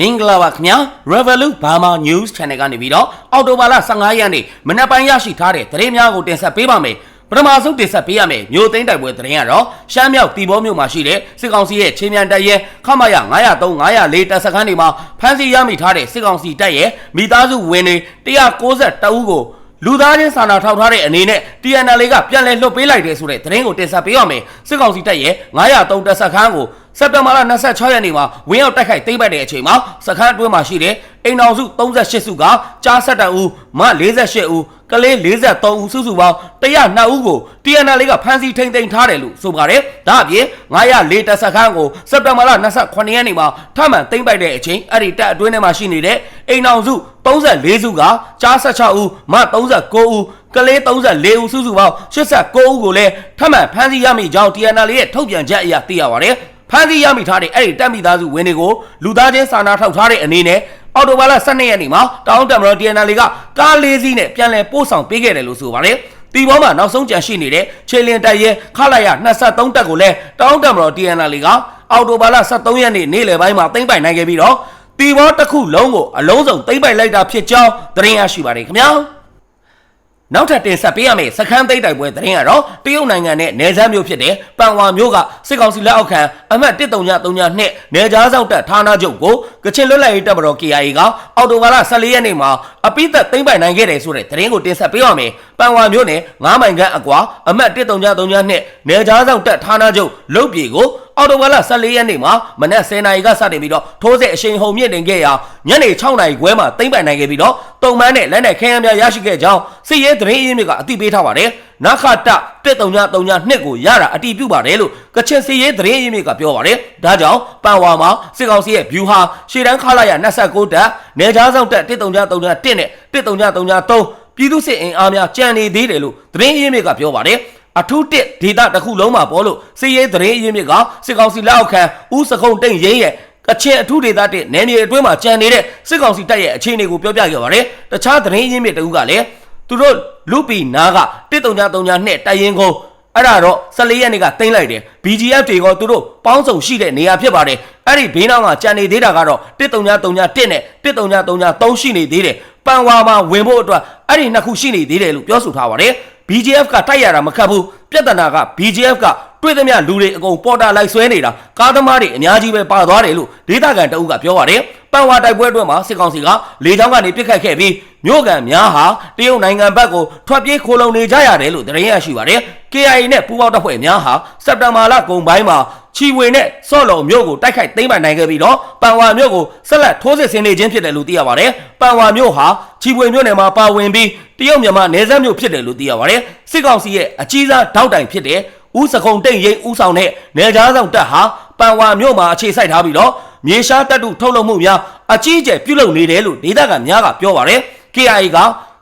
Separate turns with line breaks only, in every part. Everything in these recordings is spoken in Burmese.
မင်္ဂလာပါခင်ဗျာ Revolut Burma News Channel ကနေပြီးတော့အော်တိုဘာလ15ရက်နေ့မနက်ပိုင်းရရှိထားတဲ့သတင်းများကိုတင်ဆက်ပေးပါမယ်ပထမဆုံးတင်ဆက်ပေးရမယ်မြို့သိမ်းတိုက်ပွဲသတင်းကတော့ရှမ်းမြောက်တီဘောမြို့မှာရှိတဲ့စစ်ကောင်စီရဲ့ချင်းမြန်တပ်ရဲခမရ903 904တပ်စခန်းတွေမှာဖမ်းဆီးရမိထားတဲ့စစ်ကောင်စီတပ်ရဲ့မိသားစုဝင်တွေ192ဦးကိုလူသားချင်းစာနာထောက်ထားတဲ့အနေနဲ့ TNL ကပြန်လည်လွှတ်ပေးလိုက်တယ်ဆိုတဲ့သတင်းကိုတင်ဆက်ပေးရမယ်စစ်ကောင်စီတပ်ရဲ့903တပ်စခန်းကို စက်တင်ဘာလ26ရက်နေ့မှာဝင်းရောက်တိုက်ခိုက်သိမ်းပိုက်တဲ့အချိန်မှာစခန်းအတွင်းမှာရှိတဲ့အိမ်တော်စု38စုကကြားဆက်တဦးမ48ဦးကလေး43ဦးစုစုပေါင်း102ဦးကို TNL ကဖမ်းဆီးထိန်းသိမ်းထားတယ်လို့ဆိုပါတယ်။ဒါအပြင်904တပ်စခန်းကိုစက်တင်ဘာလ28ရက်နေ့မှာထမှန်သိမ်းပိုက်တဲ့အချိန်အဲ့ဒီတပ်အတွင်းထဲမှာရှိနေတဲ့အိမ်တော်စု34စုကကြား16ဦးမ39ဦးကလေး34ဦးစုစုပေါင်း89ဦးကိုလည်းထမှန်ဖမ်းဆီးရမိကြောင်း TNL ရဲ့ထုတ်ပြန်ချက်အရသိရပါတယ်။ ဖမ်းဆီးရမိထားတဲ့အဲ့ဒီတပ်မိသားစုဝင်တွေကိုလူသားချင်းစာနာထောက်ထားတဲ့အနေနဲ့အော်တိုဘာလ12ရက်နေ့မှာတောင်းတမတော် TNL ကကားလေးစီးနဲ့ပြန်လည်ပို့ဆောင်ပေးခဲ့တယ်လို့ဆိုပါတယ်။တီဘောမှာနောက်ဆုံးကြံရှိနေတဲ့ခြေလင်တပ်ရဲခလာရ23တပ်ကိုလည်းတောင်းတမတော် TNL ကအော်တိုဘာလ23ရက်နေ့နေ့လယ်ပိုင်းမှာသိမ်းပိုက်နိုင်ခဲ့ပြီးတော့တီဘောတစ်ခုလုံးကိုအလုံးစုံသိမ်းပိုက်လိုက်တာဖြစ်ကြောင်းသတင်းရရှိပါတယ်ခင်ဗျာ။ နောက်ထပ်တင်ဆက်ပေးရမယ့်စခန်းသိမ်းတိုက်ပွဲသတင်းကတော့တရုတ်နိုင်ငံနဲ့နယ်စပ်မြို့ဖြစ်တဲ့ပန်ဝါမြို့ကစစ်ကောင်စီလက်အောက်ခံအမှတ်1332နှစ်နယ်ကြားစောက်တပ်ဌာနချုပ်ကိုကချင်လွတ်လပ်ရေးတပ်မတော် KIA ကအော်တိုဘာလ14ရက်နေ့မှာအပိသက်သိမ်းပိုက်နိုင်ခဲ့တယ်ဆိုတဲ့သတင်းကိုတင်ဆက်ပေးရမယ်။ ပန်ဝါမြို့နယ်9မိုင်ခန့်အကွာအမှတ်1332နှစ်နယ်ကြားစောက်တပ်ဌာနချုပ်လုတ်ပြေကိုအော်တိုဘာလ14ရက်နေ့မှာမနက်10:00နာရီကစတင်ပြီးတော့ထိုးစစ်အရှိန်ဟုန်မြင့်တင်ခဲ့ရာညနေ6:00နာရီခွဲမှာသိမ်းပိုက်နိုင်ခဲ့ပြီးတော့တုံမန်းနဲ့လက်နက်ခဲယမ်းများရရှိခဲ့ကြောင်းစစ်ရေးသတင်းအရင်းမြစ်ကအသိပေးထားပါတယ်။နခတ1332နှစ်ကိုရတာအတီးပြုပါတယ်လို့ကချင်စစ်ရေးသတင်းအရင်းမြစ်ကပြောပါတယ်။ဒါကြောင့်ပန်ဝါမှာစစ်ကောင်စီရဲ့ဗျူဟာရှေ့တန်းခလာရ29တပ်နေကြားဆောင်တပ်1331နဲ့1333 ပြည်သူစစ်အင်အားများကြံနေသေးတယ်လို့သတင်းအရင်းမြစ်ကပြောပါတယ်။အထူးတစ်ဒေတာတစ်ခုလုံးမှာပေါ်လို့စီရေးသတင်းအရင်းမြစ်ကစစ်ကောင်စီလက်အောက်ခံဦးစကုံတိန်ရင်းရဲ့ကချင်အထူးဒေတာတစ်နယ်မြေအတွင်းမှာကြံနေတဲ့စစ်ကောင်စီတပ်ရဲ့အခြေအနေကိုပြောပြခဲ့ပါတယ်။တခြားသတင်းအရင်းမြစ်တဦးကလည်းသူတို့လူပီနာက1332နဲ့တိုင်ရင်ကုန် အဲ့ဒါတော့14ရက်နေ့ကတင်လိုက်တယ် BGF တွေကသူတို့ပေါင်းစုံရှိတဲ့နေရာဖြစ်ပါတယ်အဲ့ဒီဘေးနောက်ကကြံနေသေးတာကတော့1331နဲ့1333ရှိနေသေးတယ်ပန်ဝါမှာဝင်ဖို့အတွက်အဲ့ဒီနှစ်ခုရှိနေသေးတယ်လို့ပြောဆိုထားပါတယ် BGF ကတိုက်ရတာမခတ်ဘူးပြဿနာက BGF ကတွေ့သမျှလူတွေအကုန်ပေါ်တာလိုက်ဆွဲနေတာကားသမားတွေအများကြီးပဲပါသွားတယ်လို့ဒေသခံတအုပ်ကပြောပါတယ်ပန်ဝါတိုက်ပွဲအတွင်းမှာစစ်ကောင်စီကလေကြောင်းကနေပစ်ခတ်ခဲ့ပြီး မြို့ကန်များဟာတရုတ်နိုင်ငံဘက်ကိုထွက်ပြေးခိုလုံနေကြရတယ်လို့သတင်းရရှိပါတယ် KIA နဲ့ပူးပေါင်းတပ်ဖွဲ့များဟာစက်တင်ဘာလကုန်ပိုင်းမှာချီဝေနဲ့စော့လုံမြို့ကိုတိုက်ခိုက်သိမ်းပိုင်နိုင်ခဲ့ပြီးတော့ပန်ဝါမြို့ကိုဆက်လက်ထိုးစစ်ဆင်နေခြင်းဖြစ်တယ်လို့သိရပါတယ်ပန်ဝါမြို့ဟာချီဝေမြို့နယ်မှာပါဝင်ပြီးတရုတ်မြန်မာနယ်စပ်မြို့ဖြစ်တယ်လို့သိရပါတယ်စစ်ကောင်စီရဲ့အကြီးစားထောက်တိုင်ဖြစ်တဲ့ဦးစခုံတိတ်ရိပ်ဦးဆောင်တဲ့နယ်ကြားဆောင်တပ်ဟာပန်ဝါမြို့မှာအခြေစိုက်ထားပြီးတော့မြေရှားတပ်တုထုတ်လုပ်မှုများအကြီးအကျယ်ပြုလုပ်နေတယ်လို့ဒေသခံများကပြောပါတယ် KIA က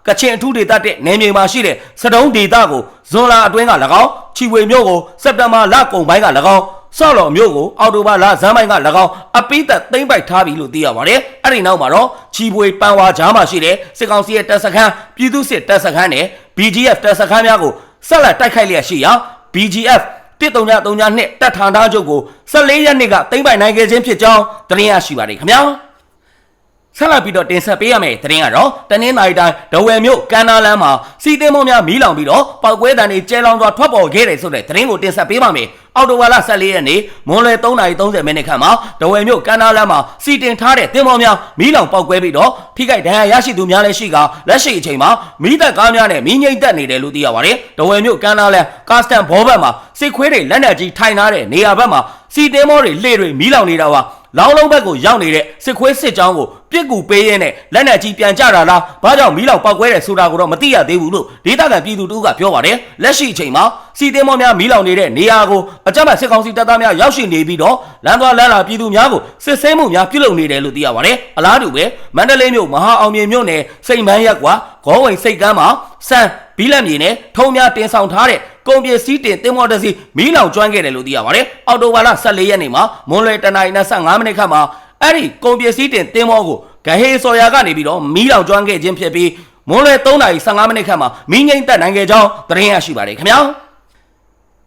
ကချင်အထူးဒေသတဲ့နယ်မြေမှာရှိတဲ့စတုံးဒေသကိုဇွန်လအတွင်းက၎င်းချီဝေမြို့ကိုစက်တင်ဘာလကုန်ပိုင်းက၎င်းဆော့လော်မြို့ကိုအော်တိုဘာလဇန်းပိုင်းက၎င်းအပိသက်သိမ့်ပိုက်ထားပြီလို့သိရပါတယ်။အဲ့ဒီနောက်မှာတော့ချီပွေပန်ဝါကြားမှာရှိတဲ့စစ်ကောင်စီရဲ့တပ်စခန်းပြည်သူစစ်တပ်စခန်းနဲ့ BGF တပ်စခန်းများကိုဆက်လက်တိုက်ခိုက်လျက်ရှိရာ BGF 1332နှစ်တပ်ဌာနချုပ်ကို14ရက်နေ့ကသိမ်းပိုက်နိုင်ခဲ့ခြင်းဖြစ်ကြောင်းသတင်းရရှိပါတယ်ခင်ဗျာ။ ဆက်လက်ပြီးတော့တင်ဆက်ပေးရမယ့်သတင်းကတော့တနင်္သာရီတိုင်းဒဝယ်မြို့ကမ်းနားလမ်းမှာစီတင်မောများမီးလောင်ပြီးတော့ပောက်ကွဲတံတွေကျဲလောင်စွာထွက်ပေါ်ခဲ့တယ်ဆိုတဲ့သတင်းကိုတင်ဆက်ပေးပါမယ်။အော်တိုဝါလာ14ရက်နေ့မွန်လွယ်3:30မိနစ်ခန့်မှာဒဝယ်မြို့ကမ်းနားလမ်းမှာစီတင်ထားတဲ့တင်မောများမီးလောင်ပောက်ကွဲပြီးတော့ထိခိုက်ဒဏ်ရာရရှိသူများလည်းရှိကလက်ရှိအချိန်မှာမီးတပ်ကားများနဲ့မီးငိမ့်တက်နေတယ်လို့သိရပါတယ်။ဒဝယ်မြို့ကမ်းနားလမ်းကာစတန်ဘောဘက်မှာစစ်ခွေးတွေလက်နက်ကြီးထိုင်ထားတဲ့နေရာဘက်မှာစီတင်မောတွေလှေတွေမီးလောင်နေတာပါ လောင်းလုံးဘက်ကိုရောက်နေတဲ့စစ်ခွေးစစ်ကြောင်းကိုပြစ်ကူပေးရင်းနဲ့လက်နက်ကြီးပြန်ကြတာလားဘာကြောင့်မီးလောင်ပောက်ကွဲတယ်ဆိုတာကိုတော့မသိရသေးဘူးလို့ဒေသခံပြည်သူတို့ကပြောပါတယ်လက်ရှိအချိန်မှာစီတင်မောများမီးလောင်နေတဲ့နေရာကိုအကြမ်းဖက်စစ်ကောင်စီတပ်သားများရောက်ရှိနေပြီးတော့လမ်းသွားလမ်းလာပြည်သူများကိုစစ်ဆေးမှုများပြုလုပ်နေတယ်လို့သိရပါတယ်အလားတူပဲမန္တလေးမြို့မဟာအောင်မြေမြို့နယ်စိန်ပန်းရက်ကွာဂေါ်ဝင်စိတ်ကမ်းမှာစံဘီလက်မြေနဲ့ထုံများတင်ဆောင်ထားတဲ့ ကုန်ပစ္စည်းတင်တင်မော်တစီမီးလောင်ကျွမ်းခဲ့တယ်လို့သိရပါတယ်။အော်တိုဘာလ14ရက်နေ့မှာမွန်လွယ်တနိုင်25မိနစ်ခန့်မှာအဲ့ဒီကုန်ပစ္စည်းတင်တင်မောကိုဂဟေဆော်ယာကနေပြီးတော့မီးလောင်ကျွမ်းခဲ့ခြင်းဖြစ်ပြီးမွန်လွယ်3:15မိနစ်ခန့်မှာမီးငိမ့်တက်နိုင်ခဲ့ကြောင်းသတင်းရရှိပါတယ်ခင်ဗျာ။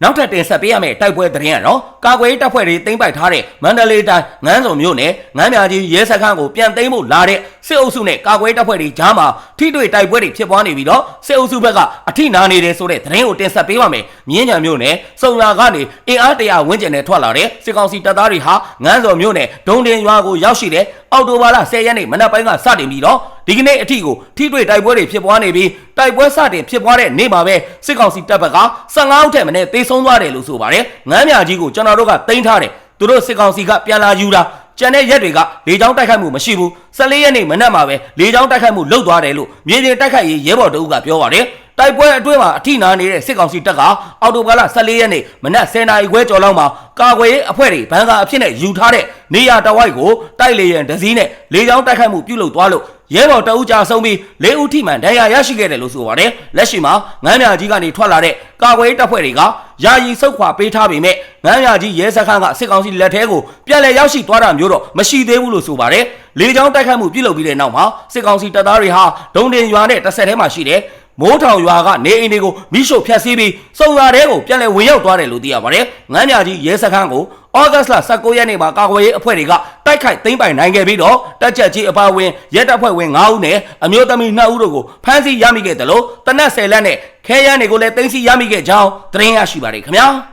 နောက်ထပ်တင်ဆက်ပေးရမယ့်တိုက်ပွဲသတင်းကတော့ကကာကွယ်ရေးတပ်ဖွဲ့တွေသိမ်းပိုက်ထားတဲ့မန္တလေးတိုင်းငန်းစုံမြို့နယ်ငန်းမြကြီးရဲစခန်းကိုပြန်သိမ်းဖို့လာတဲ့စစ်အုပ်စုနဲ့ကာကွယ်ရေးတပ်ဖွဲ့တွေကြားမှာထိတွေ့တိုက်ပွဲတွေဖြစ်ပွားနေပြီးတော့စစ်အုပ်စုဘက်ကအထိနာနေတယ်ဆိုတဲ့သတင်းကိုတင်ဆက်ပေးပါမယ်။မြင်းကြံမြို့နယ်စုံလာကနေအင်အားတရာဝန်းကျင်နဲ့ထွက်လာတဲ့စစ်ကောင်စီတပ်သားတွေဟာငန်းစုံမြို့နယ်ဒုံတင်ရွာကိုရောက်ရှိတဲ့အော်တိုဘာလ10ရက်နေ့မနက်ပိုင်းကစတင်ပြီးတော့ဒီကနေ့အထိကိုထိတွေ့တိုက်ပွဲတွေဖြစ်ပွားနေပြီးတိုက်ပွဲစတင်ဖြစ်ပွားတဲ့နေ့မှာပဲစစ်ကောင်စီတပ်ဘက်က15ဦးထက်မနည်းသေဆုံးသွားတယ်လို့ဆိုပါတယ်။ငန်းမြကြီးကိုကျွန်တော်တို့ကတင်ထားတယ်။သူတို့စစ်ကောင်စီကပြန်လာယူတာ ကျန်တဲ့ရက်တွေကလေကြောင်းတိုက်ခိုက်မှုမရှိဘူး14ရက်နေ့မနက်မှာပဲလေကြောင်းတိုက်ခိုက်မှုလုပ်သွားတယ်လို့မြေပြင်တိုက်ခိုက်ရေးရဲဘော်တအုပ်ကပြောပါတယ်တိုက်ပွဲအတွင်းမှာအထိနာနေတဲ့စစ်ကောင်စီတပ်ကအော်တိုဘာလ14ရက်နေ့မနက်10:00နာရီခွဲကျော်လောက်မှာကာကွယ်ရေးအဖွဲ့တွေဘန်ကာအဖြစ်နဲ့ယူထားတဲ့ နေရတဝိုက်ကိုတိုက်လေရင်ဒဇီးနဲ့လေကြောင်းတိုက်ခိုက်မှုပြုလုပ်သွားလို့ရဲဘော်တအုပ်ကြာဆုံးပြီး၄ဦးထိမှန်ဒဏ်ရာရရှိခဲ့တယ်လို့ဆိုပါတယ်လက်ရှိမှာငန်းမြကြီးကနေထွက်လာတဲ့ကာကွယ်ရေးတပ်ဖွဲ့တွေကယာယီဆုတ်ခွာပေးထားပေမဲ့ငန်းမြကြီးရဲစခန်းကစစ်ကောင်စီလက်ထဲကိုပြန်လည်ရောက်ရှိသွားတာမျိုးတော့မရှိသေးဘူးလို့ဆိုပါတယ်လေကြောင်းတိုက်ခိုက်မှုပြုလုပ်ပြီးတဲ့နောက်မှာစစ်ကောင်စီတပ်သားတွေဟာဒုံတင်ရွာနဲ့တစ်ဆက်ထဲမှာရှိတဲ့ မိုးထောင်ရွာကနေအိမ်တွေကိုမိရှုဖျက်ဆီးပြီးစုံရွာတဲကိုပြန်လည်ဝင်ရောက်သွားတယ်လို့သိရပါတယ်။ငန်းမြကြီးရဲစခန်းကိုဩဂတ်စ်လ19ရက်နေ့မှာကာကွယ်ရေးအဖွဲ့တွေကတိုက်ခိုက်သိမ်းပိုင်နိုင်ခဲ့ပြီးတော့တက်ချက်ကြီးအပါအဝင်ရဲတပ်ဖွဲ့ဝင်9ဦးနဲ့အမျိုးသမီး2ဦးတို့ကိုဖမ်းဆီးရမိခဲ့တယ်လို့တနက်10လက်နဲ့ခဲရန်တွေကိုလည်းသိမ်းဆီးရမိခဲ့ကြောင်းသတင်းရရှိပါတယ်ခင်ဗျာ။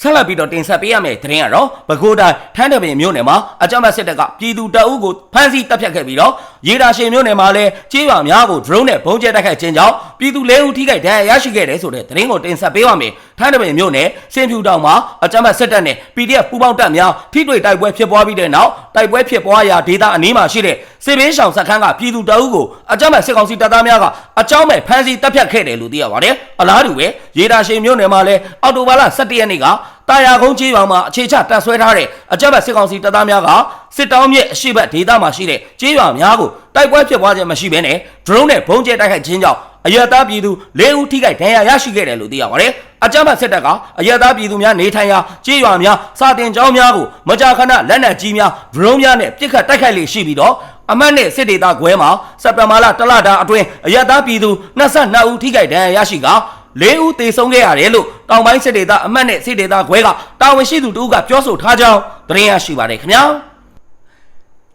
ဆက်လက်ပြီးတော့တင်ဆက်ပေးရမယ့်သတင်းကတော့ပဲခူးတိုင်းထန်းတပင်မြို့နယ်မှာအကြမ်းဖက်စစ်တပ်ကပြည်သူတပ်အုပ်ကိုဖမ်းဆီးတပ်ဖြတ်ခဲ့ပြီးတော့ရေဒါရှင်မြို့နယ်မှာလည်းကြေးရွာများကို drone နဲ့ပုံကျဲတိုက်ခိုက်ခြင်းကြောင့်ပြည်သူ၄ဦးထိခိုက်ဒဏ်ရာရရှိခဲ့တယ်ဆိုတဲ့သတင်းကိုတင်ဆက်ပေးပါမယ်။ထန်းတပင်မြို့နယ်စင်ဖြူတောင်မှာအကြမ်းဖက်စစ်တပ်နဲ့ PDF ပူးပေါင်းတပ်များထိတွေ့တိုက်ပွဲဖြစ်ပွားပြီးတဲ့နောက်တိုက်ပွဲဖြစ်ပွားရာဒေသအနီးမှာရှိတဲ့စေဘေးရှောင်စခန်းကပြည်သူတပ်အုပ်ကိုအကြမ်းဖက်စစ်ကောင်စီတပ်သားများကအကြောင်းမဲ့ဖမ်းဆီးတပ်ဖြတ်ခဲ့တယ်လို့သိရပါတယ်။အလားတူပဲရေဒါရှင်မြို့နယ်မှာလည်းအော်တိုဘာလ17ရက်နေ့ကတာယာကုန်းကြီးရွာမှာအခြေချတပ်ဆွဲထားတဲ့အကြမ်းဖက်စစ်ကောင်စီတပ်သားများကစစ်တောင်းမြစ်အရှိတ်ဒေသမှာရှိတဲ့ကြီးရွာများကိုတိုက်ပွဲဖြစ်ပွားခြင်းမရှိဘဲနဲ့ drone နဲ့ဘုံကျဲတိုက်ခိုက်ခြင်းကြောင့် အရတားပြည်သူ၄ဦးထိခိုက်ဒဏ်ရာရရှိခဲ့တယ်လို့သိရပါတယ်။အကြမ်းဖက်စစ်တပ်ကအရတားပြည်သူများနေထိုင်ရာကြီးရွာများစာတင်ကျောင်းများကိုမကြာခဏလက်နက်ကြီးများ drone များနဲ့ပစ်ခတ်တိုက်ခိုက်လေရှိပြီးတော့အမတ်နဲ့စစ်ဒေသခွဲမှာစက်တဘာလတလတာအတွင်းအရတားပြည်သူ22ဦးထိခိုက်ဒဏ်ရာရရှိကလေးဦးသေဆုံးခဲ့ရတယ်လို့တောင်ပိုင်းစစ်ဒေသအမတ်နဲ့စစ်ဒေသခွဲကတာဝန်ရှိသူတို့ကပြောဆိုထားကြောင်းသတင်းရရှိပါတယ်ခင်ဗျာ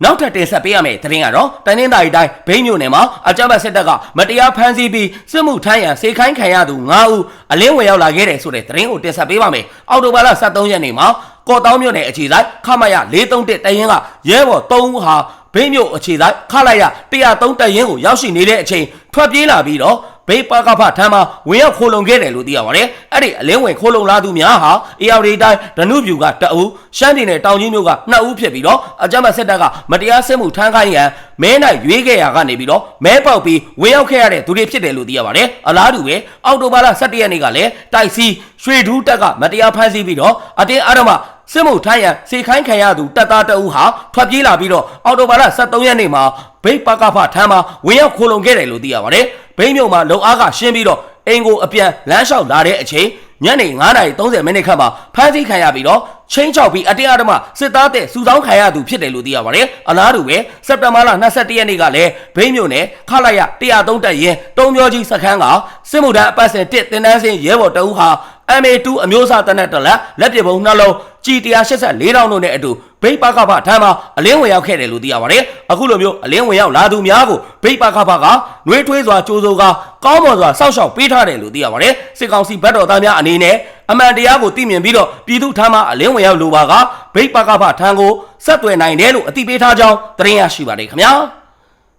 နောက်ထပ်တင်ဆက်ပေးရမယ့်သတင်းကတော့တနင်္သာရီတိုင်းဘိန်းမြို့နယ်မှာအကြမ်းဖက်စစ်တပ်ကမတရားဖမ်းဆီးပြီးစစ်မှုထမ်းရန်စေခိုင်းခံရသူ9ဦးအလင်းဝင်ရောက်လာခဲ့တယ်ဆိုတဲ့သတင်းကိုတင်ဆက်ပေးပါမယ်။အော်တိုဘာလ23ရက်နေ့မှာကော်တောင်းမြို့နယ်အခြေဆိုင်ခမရ431တရင်ကရဲဘော်3ဦးဟာဘိန်းမြို့အခြေဆိုင်ခလိုက်ရ103တရင်ကိုရောက်ရှိနေတဲ့အချိန်ထွက်ပြေးလာပြီးတော့ ဘေးပါကဖထမ်းမှာဝင်ရောက်ခိုးလုံခဲ့တယ်လို့သိရပါတယ်။အဲ့ဒီအလင်းဝင်ခိုးလုံလာသူများဟာ AR တိုင်းဒနုပြူကတအူးရှမ်းပြည်နယ်တောင်ကြီးမြို့က2ဦးဖြစ်ပြီးတော့အကြမ်းဖက်စစ်တပ်ကမတရားစစ်မှုထမ်းခိုင်းရန်မဲနိုင်ရွေးခဲ့ရကနေပြီးတော့မဲပေါက်ပြီးဝင်ရောက်ခဲ့ရတဲ့သူတွေဖြစ်တယ်လို့သိရပါတယ်။အလားတူပဲအောက်တိုဘာလ17ရက်နေ့ကလည်းတိုက်စီရွှေဒူးတက်ကမတရားဖမ်းဆီးပြီးတော့အတင်းအဓမ္မစစ်မှုထမ်းရန်စေခိုင်းခံရသူတပ်သားတအူးဟာထွက်ပြေးလာပြီးတော့အော်တိုဘာလ23ရက်နေ့မှာ ဘိတ်ပကဖထမ်းမှာဝင်ရောက်ခိုးလုံခဲ့တယ်လို့သိရပါတယ်။ဘိတ်မြို့မှာလုံအားကရှင်းပြီးတော့အင်ကိုအပြန်လမ်းလျှောက်လာတဲ့အချိန်ညနေ9:30မိနစ်ခန့်မှာဖမ်းဆီးခံရပြီးတော့ချင်းချောက်ပြီးအတင်းအဓမ္မစစ်သားတဲ့စုဆောင်းခံရသူဖြစ်တယ်လို့သိရပါတယ်။အလားတူပဲစက်တဘာလ22ရက်နေ့ကလည်းဘိန်းမြို့နယ်ခလာရ103တက်ရင်တုံးမျိုးကြီးစခန်းကစစ်မှုထမ်းအပတ်စဉ်1တင်တန်းစင်းရဲဘော်တအုပ်ဟာ MA2 အမျိုးအစားတနက်တလက်လက်ပစ်ပုံနှလုံး G184 တောင်းတို့နဲ့အတူဘိတ်ပါကဖထမ်းမှာအလင်းဝင်ရောက်ခဲ့တယ်လို့သိရပါတယ်။အခုလိုမျိုးအလင်းဝင်ရောက်လာသူများကိုဘိတ်ပါကဖကနှွေးထွေးစွာကြိုးစိုးကကောင်းမွန်စွာစောင့်ရှောက်ပေးထားတယ်လို့သိရပါတယ်။စစ်ကောင်စီဘက်တော်သားများအနေနဲ့အမှန်တရားကိုသိမြင်ပြီးတော့ပြည်သူထမ်းမှာအလင်းဝင်ရောက်လိုပါကဘိတ်ပါကဖထမ်းကိုဆက်သွယ်နိုင်တယ်လို့အသိပေးထားကြောင်းသတင်းရရှိပါတယ်ခင်ဗျာ။